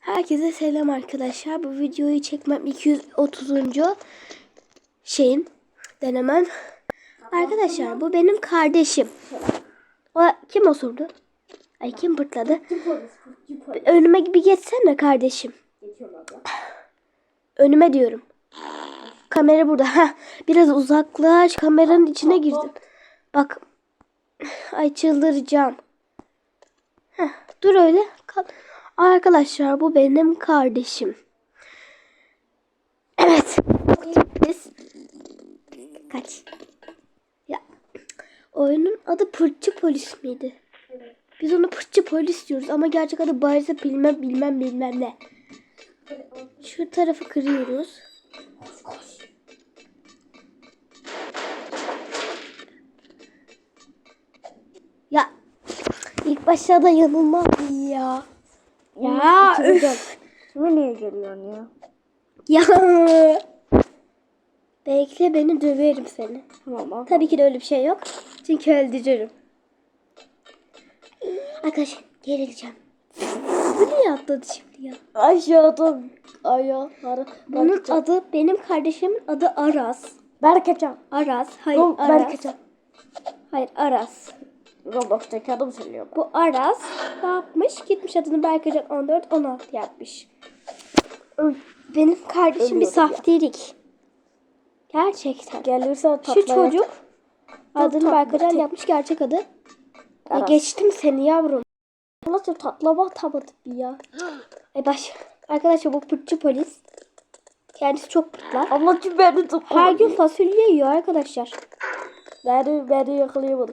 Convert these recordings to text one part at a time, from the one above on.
Herkese selam arkadaşlar. Bu videoyu çekmem 230. şeyin denemem. Arkadaşlar bu benim kardeşim. O kim osurdu? Ay kim pırtladı? Önüme bir geçsene kardeşim. Önüme diyorum. Kamera burada. Heh, biraz uzaklaş. Kameranın içine girdin. Bak. Ay çıldıracağım. Heh, dur öyle. Kal. Arkadaşlar bu benim kardeşim. Evet. Biz kaç. Ya oyunun adı Pırtçı Polis miydi? Biz onu Pırtçı Polis diyoruz ama gerçek adı barize bilmem bilmem bilmem ne. Şu tarafı kırıyoruz. Ya ilk başta da yanılmaz ya. Ya üf. Kime niye geliyorsun ya? Ya. Bekle beni döverim seni. Tamam al. Tabii ki de öyle bir şey yok. Çünkü öldürürüm. Arkadaşlar gerileceğim. Bu niye atladı şimdi ya? Aşağıda ayakları. Bunun adı benim kardeşimin adı Aras. Berkecan. Aras. Hayır Aras. Berkecan. Hayır Aras. Roblox'taki adım söylüyor. Bu Aras ne yapmış? Gitmiş adını Berkacan 14 16 yapmış. Benim kardeşim bir Ölüyorum ya. saftirik. Gerçekten. Gelirse Şu çocuk adını Berkacan yapmış gerçek adı. Ya geçtim seni yavrum. Nasıl tatlama atamadım ya. E baş. Arkadaşlar bu pırtçı polis. Kendisi çok pırtlar. Ablacım beni tut. Her gün fasulye yiyor arkadaşlar. Beni, beni yakalayamadı.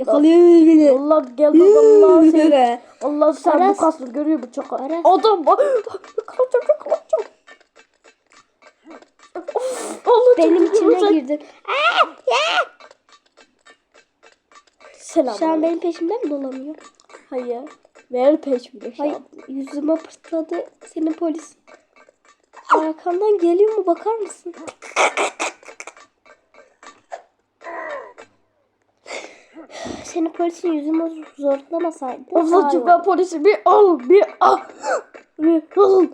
Yakalıyor beni. Allah gel Allah seni. Allah sen Aras. bu kaslı görüyor çok? Aras. Adam bak. Yakalayacağım. Of, Allah Benim içime girdin. Selam. Şu an benim peşimden mi dolanıyor? Hayır. Ver peşmine şu Hayır an. yüzüme pırtladı senin polis. Arkamdan geliyor mu bakar mısın? Senin polisin yüzüme zorlamasaydı. Ablacım ben polisi bir al bir al. Bir al.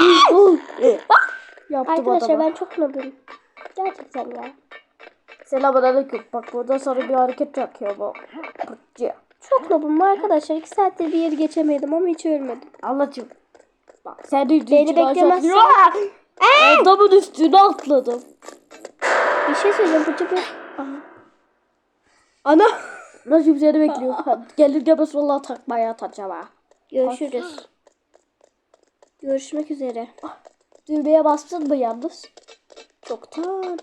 Bir al. Yaptım Arkadaşlar adama. ben çok nobum. Gerçekten ya. Selamun aleyküm. Bak burada sana bir hareket yapıyor bu. Çok nobum arkadaşlar. İki saattir bir yeri geçemedim ama hiç ölmedim. Ablacım. Bak sen de Beni beklemezsen- Adamın üstüne atladım. Bir şey söyleyeceğim. Fırça bir... Ana. Racim seni bekliyor. Gelir gelmez vallahi takmaya atacağım ha. Görüşürüz. Görüşmek üzere. Düğmeye bastın mı yalnız? Çoktan.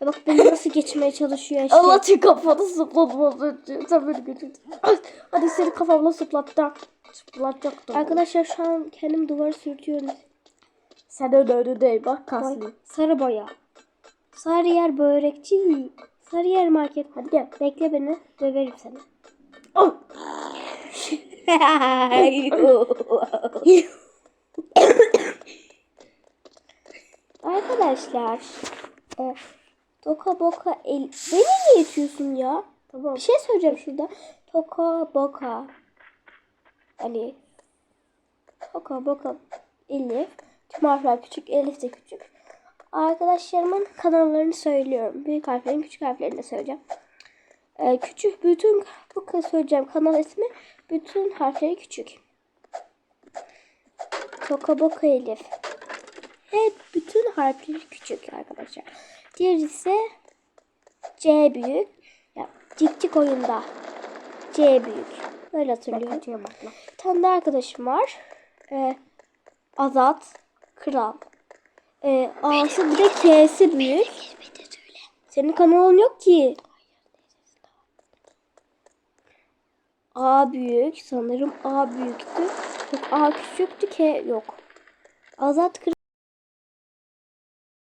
Ya bak beni nasıl geçmeye çalışıyor eşek. Allah için kafanı sıpladım az önce. Sen beni götürdün. Ay, Hadi seni kafamla sıplattım. Sıplatacaktım. Arkadaşlar şu an kendim duvarı sürtüyorum. Sen ön önündeyim bak kaslı. sarı boya. Sarı yer börekçi. Sarı yer market. Hadi gel. Bekle beni. Döverim seni. Al. Arkadaşlar. E, toka boka el... Beni niye itiyorsun ya? Tamam. Bir şey söyleyeceğim şurada. Toka boka. Ali. Toka boka. Elif. Tüm harfler küçük. Elif de küçük. Arkadaşlarımın kanallarını söylüyorum. Büyük harflerin küçük harflerini de söyleyeceğim. Ee, küçük bütün bu söyleyeceğim kanal ismi bütün harfleri küçük. Toka boka Elif. Hep bütün harfleri küçük arkadaşlar. Diğer ise C büyük. Ya, cik cik oyunda. C büyük. Öyle hatırlıyorum. Tane de arkadaşım var. Ee, Azat. Kral. Ee, A'sı bir de K'si büyük. Senin kanalın yok ki. A büyük. Sanırım A büyüktü. A küçüktü K yok. Azat.